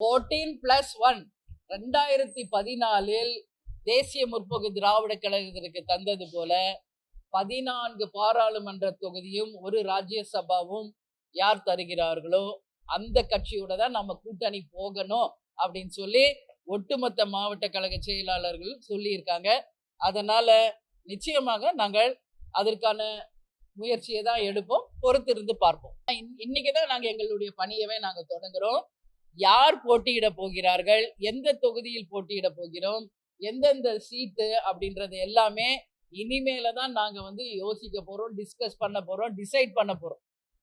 Fourteen plus one ரெண்டாயிரத்தி பதினாலில் தேசிய முற்போக்கு திராவிட கழகத்திற்கு தந்தது போல பதினான்கு பாராளுமன்ற தொகுதியும் ஒரு ராஜ்யசபாவும் யார் தருகிறார்களோ அந்த கட்சியோட தான் நம்ம கூட்டணி போகணும் அப்படின்னு சொல்லி ஒட்டுமொத்த மாவட்ட கழக செயலாளர்கள் சொல்லியிருக்காங்க. அதனால நிச்சயமாக நாங்கள் அதற்கான முயற்சியை தான் எடுப்போம் பொறுத்திருந்து பார்ப்போம். இன்- இன்னைக்கு தான் நாங்கள் எங்களுடைய பணியவே நாங்கள் தொடங்குறோம். யார் போட்டியிட போகிறார்கள்? எந்த தொகுதியில் போட்டியிட போகிறோம்? எந்தெந்த சீட்டு? அப்படின்றது எல்லாமே இனிமேல தான் நாங்கள் வந்து யோசிக்க போகிறோம் டிஸ்கஸ் பண்ண போகிறோம் டிசைட் பண்ண போகிறோம்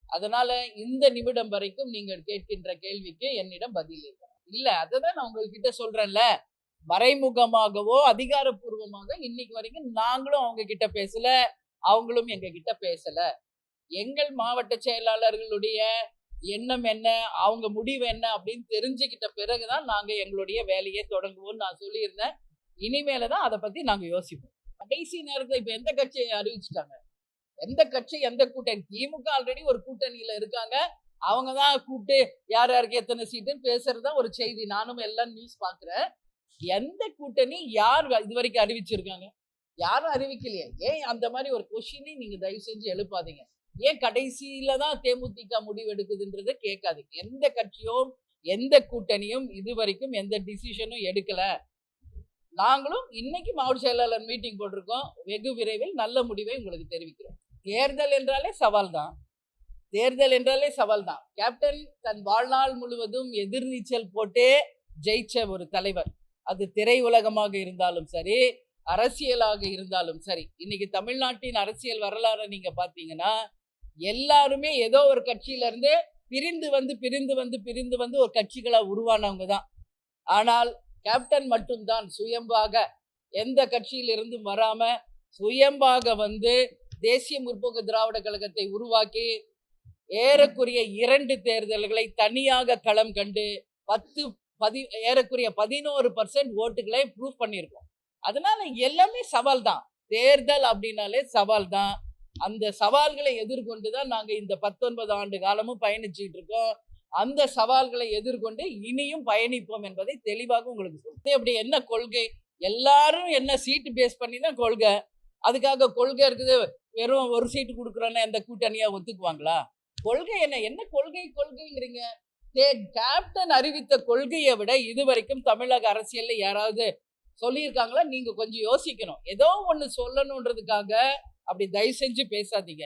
அதனால இந்த நிமிடம் வரைக்கும் நீங்கள் கேட்கின்ற கேள்விக்கு என்னிடம் பதில் இல்லை. இல்லை அதை தான் நான் உங்ககிட்ட சொல்கிறேன்ல மறைமுகமாகவோ அதிகாரப்பூர்வமாக இன்னைக்கு வரைக்கும் நாங்களும் அவங்க கிட்ட பேசல அவங்களும் எங்க கிட்ட பேசல. எங்கள் மாவட்ட செயலாளர்களுடைய எண்ணம் என்ன அவங்க முடிவு என்ன அப்படின்னு தெரிஞ்சுக்கிட்ட பிறகுதான் நாங்க எங்களுடைய வேலையை தொடங்குவோம்னு நான் சொல்லியிருந்தேன். இனிமேல தான் அதை பத்தி நாங்க யோசிப்போம். கடைசி நேரத்தில் இப்ப எந்த கட்சியை அறிவிச்சிட்டாங்க? எந்த கட்சி எந்த கூட்டணி? திமுக ஆல்ரெடி ஒரு கூட்டணியில இருக்காங்க. அவங்க தான் கூப்பிட்டு யார் யாருக்கு எத்தனை சீட்டுன்னு பேசுறது தான் ஒரு செய்தி. நானும் எல்லாம் நியூஸ் பாக்குறேன் எந்த கூட்டணி யார் இது வரைக்கும் அறிவிச்சிருக்காங்க? யாரும் அறிவிக்கலையே. ஏன் அந்த மாதிரி ஒரு கொஷினை நீங்க தயவு செஞ்சு எழுப்பாதீங்க. ஏன் கடைசியில தான் தேமுதிக முடிவு எடுக்குதுன்றதை எந்த கட்சியும் எந்த கூட்டணியும் இது வரைக்கும் எந்த டிசிஷனும் எடுக்கல. நாங்களும் இன்னைக்கு மாவட்ட செயலாளர் மீட்டிங் போட்டிருக்கோம். வெகு விரைவில் நல்ல முடிவை உங்களுக்கு தெரிவிக்கிறோம். தேர்தல் என்றாலே சவால் தான். தேர்தல் என்றாலே சவால் தான். கேப்டன் தன் வாழ்நாள் முழுவதும் எதிர்நீச்சல் போட்டே ஜெயிச்ச ஒரு தலைவர். அது திரையுலகமாக இருந்தாலும் சரி அரசியலாக இருந்தாலும் சரி இன்னைக்கு தமிழ்நாட்டின் அரசியல் வரலாறை நீங்க பாத்தீங்கன்னா எல்லாருமே ஏதோ ஒரு கட்சியிலேருந்து பிரிந்து வந்து பிரிந்து வந்து பிரிந்து வந்து ஒரு கட்சிகளாக உருவானவங்க தான். ஆனால் கேப்டன் மட்டும்தான். சுயம்பாக எந்த கட்சியிலிருந்தும் வராம சுயம்பாக வந்து தேசிய முற்போக்கு திராவிட கழகத்தை உருவாக்கி ஏறக்குறைய இரண்டு தேர்தல்களை தனியாக களம் கண்டு பத்து பதி ஏறக்குறைய பதினோரு பர்சன்ட் ஓட்டுகளை ப்ரூவ் பண்ணியிருக்கோம். அதனால எல்லாமே சவால் தான். தேர்தல் அப்படின்னாலே சவால் தான். அந்த சவால்களை எதிர்கொண்டு தான் நாங்கள் இந்த பத்தொன்பது ஆண்டு காலமும் பயணிச்சுட்டு இருக்கோம். அந்த சவால்களை எதிர்கொண்டு இனியும் பயணிப்போம் என்பதை தெளிவாக உங்களுக்கு சொல்லுது அப்படி என்ன கொள்கை? எல்லாரும் என்ன சீட்டு பேஸ் பண்ணி தான் கொள்கை? அதுக்காக கொள்கை இருக்குது வெறும் ஒரு சீட்டு கொடுக்குறோன்னா எந்த கூட்டணியாக ஒத்துக்குவாங்களா? கொள்கை என்ன? என்ன கொள்கை கொள்கைங்கிறீங்க? தே கேப்டன் அறிவித்த கொள்கையை விட இதுவரைக்கும் தமிழக அரசியலில் யாராவது சொல்லியிருக்காங்களா? நீங்கள் கொஞ்சம் யோசிக்கணும். ஏதோ ஒன்று சொல்லணுன்றதுக்காக அப்படி தயவு செஞ்சு பேசாதீங்க.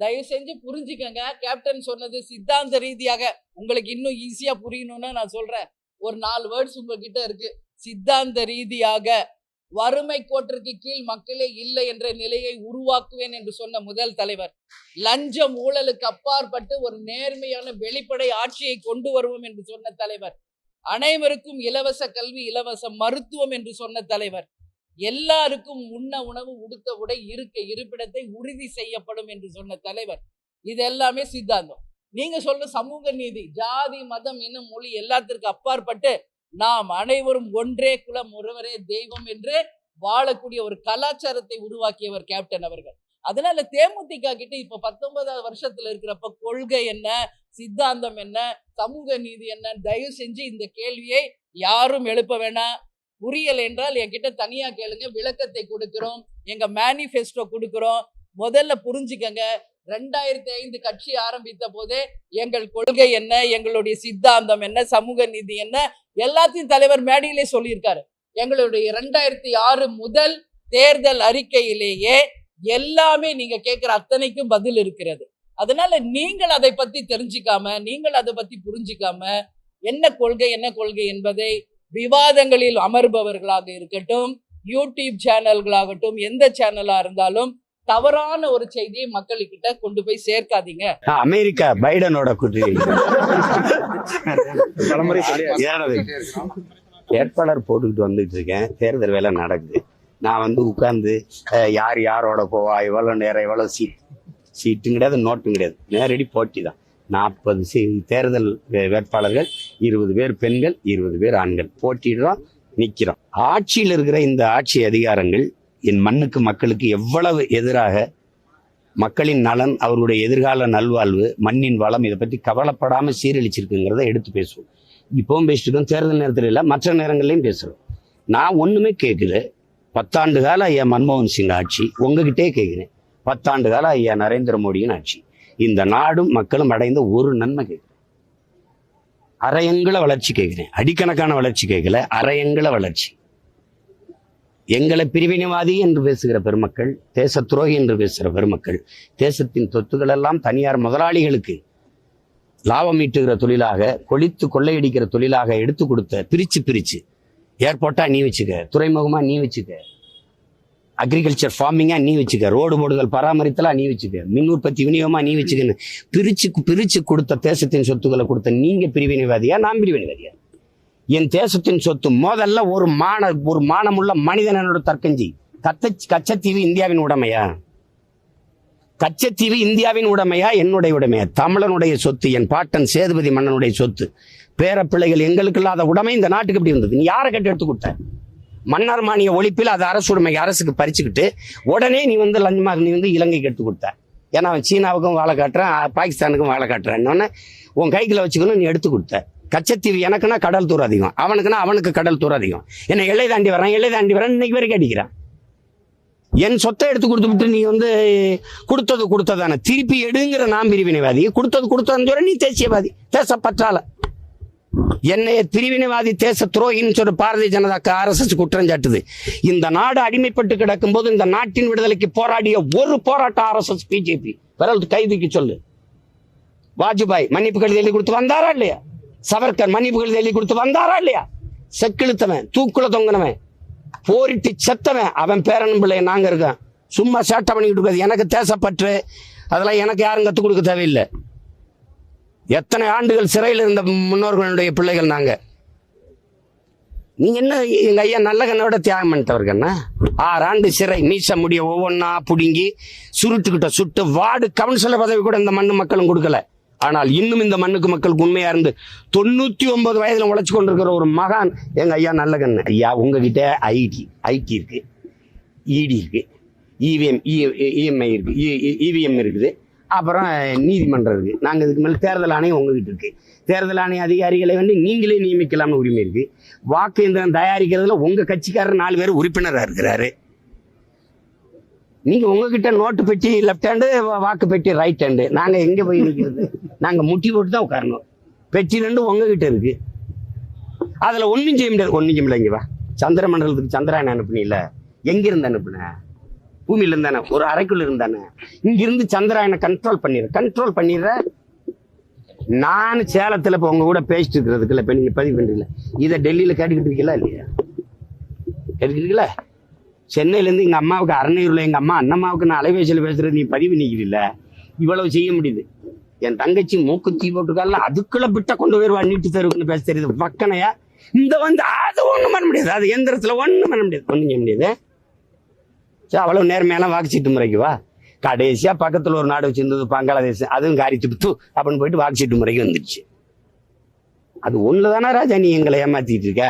தயவு செஞ்சு புரிஞ்சுக்கங்க. கேப்டன் சொன்னது சித்தாந்த ரீதியாக உங்களுக்கு இன்னும் ஈஸியா புரியணும்னு நான் சொல்றேன். ஒரு நாலு வேர்ட்ஸ் உங்ககிட்ட இருக்கு. சித்தாந்த ரீதியாக வறுமை கோட்டிற்கு கீழ் மக்களே இல்லை என்ற நிலையை உருவாக்குவேன் என்று சொன்ன முதல் தலைவர். லஞ்சம் ஊழலுக்கு அப்பாற்பட்டு ஒரு நேர்மையான வெளிப்படை ஆட்சியை கொண்டு வருவோம் என்று சொன்ன தலைவர். அனைவருக்கும் இலவச கல்வி இலவச மருத்துவம் என்று சொன்ன தலைவர். எல்லாருக்கும் உண்ண உணவு உடுத்த உடை இருக்க இருப்பிடத்தை உறுதி செய்யப்படும் என்று சொன்ன தலைவர். இது எல்லாமே சித்தாந்தம். நீங்க சொல்ற சமூக நீதி ஜாதி மதம் இன்னும் மொழி எல்லாத்திற்கும் அப்பாற்பட்டு நாம் அனைவரும் ஒன்றே குலம் ஒருவரே தெய்வம் என்று வாழக்கூடிய ஒரு கலாச்சாரத்தை உருவாக்கியவர் கேப்டன் அவர்கள். அதனால தேமுதிக கிட்ட இப்ப பத்தொன்பதாவது வருஷத்துல இருக்கிறப்ப கொள்கை என்ன சித்தாந்தம் என்ன சமூக நீதி என்ன தயவு செஞ்சு இந்த கேள்வியை யாரும் எழுப்ப வேணாம். புரியல் என்றால் என்கிட்ட தனியாக கேளுங்க விளக்கத்தை கொடுக்கிறோம் எங்கள் மேனிஃபெஸ்டோ கொடுக்குறோம். முதல்ல புரிஞ்சுக்கங்க ரெண்டாயிரத்தி ஐந்து கட்சி ஆரம்பித்த போதே எங்கள் கொள்கை என்ன எங்களுடைய சித்தாந்தம் என்ன சமூக நீதி என்ன எல்லாத்தையும் தலைவர் மேடையிலே சொல்லியிருக்காரு. எங்களுடைய ரெண்டாயிரத்தி ஆறு முதல் தேர்தல் அறிக்கையிலேயே எல்லாமே நீங்க கேட்குற அத்தனைக்கும் பதில் இருக்கிறது. அதனால நீங்கள் அதை பத்தி தெரிஞ்சிக்காம நீங்கள் அதை பத்தி புரிஞ்சுக்காம என்ன கொள்கை என்ன கொள்கை என்பதை விவாதங்களில் அமர்பவர்களாக இருக்கட்டும் யூடியூப் சேனல்களாகட்டும் எந்த சேனலா இருந்தாலும் தவறான ஒரு செய்தியை மக்கள்கிட்ட கொண்டு போய் சேர்க்காதீங்க. அமெரிக்கா பைடனோட கூட்டணி. வேட்பாளர் போட்டுக்கிட்டு வந்துட்டு இருக்கேன். தேர்தல் வேலை நடக்குது. நான் வந்து உட்கார்ந்து அஹ், யார் யாரோட போவா? எவ்வளோ நேரம் எவ்வளோ சீட். சீட்டும் கிடையாது நோட்டும் கிடையாது நேரடி போட்டி தான் நாற்பது தேர்தல் வே- வேட்பாளர்கள் இருபது பேர் பெண்கள் இருபது பேர் ஆண்கள். போட்டிடுறோம் நிற்கிறோம் ஆட்சியில் இருக்கிற இந்த ஆட்சி அதிகாரங்கள் என் மண்ணுக்கு மக்களுக்கு எவ்வளவு எதிராக மக்களின் நலன் அவருடைய எதிர்கால நல்வாழ்வு மண்ணின் வளம் இதை பற்றி கவலைப்படாமல் சீரழிச்சிருக்குங்கிறத எடுத்து பேசுவோம். இப்போவும் பேசிட்டு இருக்கோம் தேர்தல் நேரத்தில் இல்லை மற்ற நேரங்கள்லையும் பேசுகிறோம் நான் ஒன்றுமே கேட்கல. பத்தாண்டு கால ஐயா மன்மோகன் சிங் ஆட்சி உங்ககிட்டே கேட்குறேன். பத்தாண்டு கால ஐயா நரேந்திர மோடியின் ஆட்சி. இந்த நாடும் மக்களும் அடைந்த ஒரு நன்மை கேட்குறேன். அரையங்கள வளர்ச்சி கேட்குறேன். அடிக்கணக்கான வளர்ச்சி கேட்கல. அரையங்கள வளர்ச்சி. எங்களை பிரிவினைவாதி என்று பேசுகிற பெருமக்கள் தேச துரோகி என்று பேசுகிற பெருமக்கள் தேசத்தின் சொத்துக்கள் எல்லாம் தனியார் முதலாளிகளுக்கு லாபம் ஈட்டுகிற தொழிலாக கொளித்து கொள்ளையடிக்கிற தொழிலாக எடுத்து கொடுத்த பிரிச்சு பிரிச்சு ஏர்போர்ட்டா நீ வச்சுக்க துறைமுகமா நீ வச்சுக்க அக்ரிகல்ச்சர் ஃபார்மிங்காக நீ வச்சுக்க. ரோடு போடுதல் பராமரித்தலா நீ வச்சுக்க. மின் உற்பத்தி விநியோகமாக நீ வச்சுக்கன்னு. பிரிச்சு பிரிச்சு கொடுத்த தேசத்தின் சொத்துக்களை கொடுத்த நீங்க பிரிவினைவாதியா நான் பிரிவினைவாதியா? என் தேசத்தின் சொத்து முதல்ல ஒரு மான ஒரு மானமுள்ள மனிதனோட தர்க்கஞ்சி கத்த கச்சத்தீவு இந்தியாவின் உடமையா? கச்சத்தீவு இந்தியாவின் உடைமையா? என்னுடைய உடைமையா? தமிழனுடைய சொத்து என் பாட்டன் சேதுபதி மன்னனுடைய சொத்து. பேரப்பிள்ளைகள் எங்களுக்கு இல்லாத உடைமை இந்த நாட்டுக்கு எப்படி இருந்தது நீ யாரை கட்டி எடுத்து கொடுத்த? மன்னர் மானிய ஒழிப்பில் அது அரசு உடைமை அரசுக்கு பறிச்சுக்கிட்டு உடனே நீ வந்து லஞ்சமாக நீ வந்து இலங்கைக்கு எடுத்து கொடுத்த. ஏன்னா அவன் சீனாவுக்கும் வாழை காட்டுறான் பாகிஸ்தானுக்கும் வாழை காட்டுறான். உன் கைக்குள்ள வச்சுக்கணும் நீ எடுத்து கொடுத்த. கச்சத்தீவு எனக்குன்னா கடல் தூரம் அதிகம். அவனுக்குன்னா அவனுக்கு கடல் தூரம் அதிகம். என்னை எல்லை தாண்டி வரான் எல்லை தாண்டி வரான் இன்னைக்கு வரைக்கும் அடிக்கிறான் என் சொத்தை எடுத்து கொடுத்து விட்டு நீ வந்து கொடுத்தது கொடுத்ததானே. திருப்பி எடுங்கிற நான் பிரிவினைவாதி. கொடுத்தது கொடுத்ததுன்னு சொல்ல நீ தேசியவாதி. தேசப்பற்றால. என்னைய பிரிவினைவாதி தேச துரோகின்னு சொல்ற பாரதிய ஜனதா ஆர்எஸ்எஸ் குற்றம் சாட்டுது. இந்த நாடு அடிமைப்பட்டு கிடக்கும் போது இந்த நாட்டின் விடுதலைக்கு போராடிய ஒரு போராட்டம் ஆர்எஸ்எஸ் பிஜேபி. விரல் கைதுக்கு சொல்லு. வாஜ்பாய் மன்னிப்பு கடிதம் எழுதி கொடுத்து வந்தாரா இல்லையா? சவர்கர் மன்னிப்பு கடிதம் எழுதி கொடுத்து வந்தாரா இல்லையா? செக்கிழுத்தவன் தூக்குல தொங்கினவன் போரிட்டு செத்தவன் அவன் பேரன் பிள்ளைய நாங்க இருக்கோம். சும்மா சேட்டை பண்ணிக்கிட்டு இருக்காது எனக்கு தேசப்பற்று. அதெல்லாம் எனக்கு யாரும் கற்றுக் கொடுக்க தேவையில்லை. எத்தனை ஆண்டுகள் சிறையில் இருந்த முன்னோர்களுடைய பிள்ளைகள் நாங்க? நீங்க என்ன எங்க ஐயா நல்ல கண்ணோட தியாகம் பண்ணிட்டவர்கண்ணா ஆறு ஆண்டு சிறை மீச முடிய ஒவ்வொன்றா புடுங்கி சுருட்டுக்கிட்ட சுட்டு வார்டு கவுன்சிலர் பதவி கூட இந்த மண்ணு மக்களும் கொடுக்கல. ஆனால் இன்னும் இந்த மண்ணுக்கு மக்களுக்கு உண்மையா இருந்து தொண்ணூத்தி ஒன்பது வயதுல உழைச்சு கொண்டிருக்கிற ஒரு மகான் எங்க ஐயா நல்ல கண்ணு ஐயா உங்ககிட்ட ஐடி ஐடி இருக்கு. இடி இருக்கு. இவிஎம் இஎம்ஐ e, இருக்கு. இவிஎம் இருக்குது அப்புறம் நீதிமன்றம் இருக்கு. நாங்கள் இதுக்கு மேலே தேர்தல் ஆணையம் உங்ககிட்ட இருக்கு. தேர்தல் ஆணைய அதிகாரிகளை வந்து நீங்களே நியமிக்கலாம்னு உரிமை இருக்கு. வாக்கு எந்திரம் தயாரிக்கிறதுல உங்க கட்சிக்காரர் நாலு பேர் உறுப்பினராக இருக்கிறாரு. நீங்க உங்ககிட்ட நோட்டு பெட்டி லெஃப்ட் ஹேண்டு வாக்கு பெட்டி ரைட் ஹேண்டு நாங்க எங்க போய் நிற்கிறது நாங்க முட்டி போட்டு தான் உட்காரணும். பெட்டி ரெண்டு உங்ககிட்ட இருக்கு. அதுல ஒன்றும் செய்ய முடியாது. ஒன்றும் செய்ய முடியல இங்க வா. சந்திர மண்டலத்துக்கு சந்திராயன் அனுப்புனீங்கள எங்கிருந்து அனுப்புனேன் பூமியில இருந்தானே ஒரு அறைக்குள்ள இருந்தானே? இங்கிருந்து சந்திராயனை கண்ட்ரோல் பண்ணிடு கண்ட்ரோல் பண்ணிடுற நான் சேலத்தில் இப்போ உங்க கூட பேசிட்டு இருக்கிறதுக்குள்ள இப்போ நீங்கள் பதிவு பண்றீங்களா இதை டெல்லியில் கேட்டுக்கிட்டு இருக்கீங்களா இல்லையா? கேட்டுக்கிட்டீங்களா? சென்னையிலேருந்து எங்கள் அம்மாவுக்கு அரணையூரில் எங்கள் அம்மா அண்ணம்மாவுக்கு நான் அலைபேசியில் பேசுகிறது நீ பதிவு நிற்கிறீல்ல இவ்வளவு செய்ய முடியுது. என் தங்கச்சி மூக்கு தீ போட்டுருக்கால அதுக்குள்ள பிட்ட கொண்டு போயிருவா நீட்டு தருவுன்னு பேச தெரியுது. பக்கனையா இந்த வந்து அது ஒன்றும் பண்ண முடியாது. அது எந்திரத்தில் ஒன்றும் பண்ண முடியாது. ஒன்றும் செய்ய முடியாது. சரி அவ்வளவு நேர்மையெல்லாம் வாக்குச்சீட்டு முறைக்கு வா. கடைசியா பக்கத்துல ஒரு நாடு வச்சிருந்தது பங்களாதேசம் அதுவும் காரி துப்பு அப்படின்னு போயிட்டு வாக்குச்சீட்டு முறைக்கு வந்துடுச்சு. அது ஒண்ணுல தானே ராஜா நீ எங்களை ஏமாத்திட்டு இருக்க?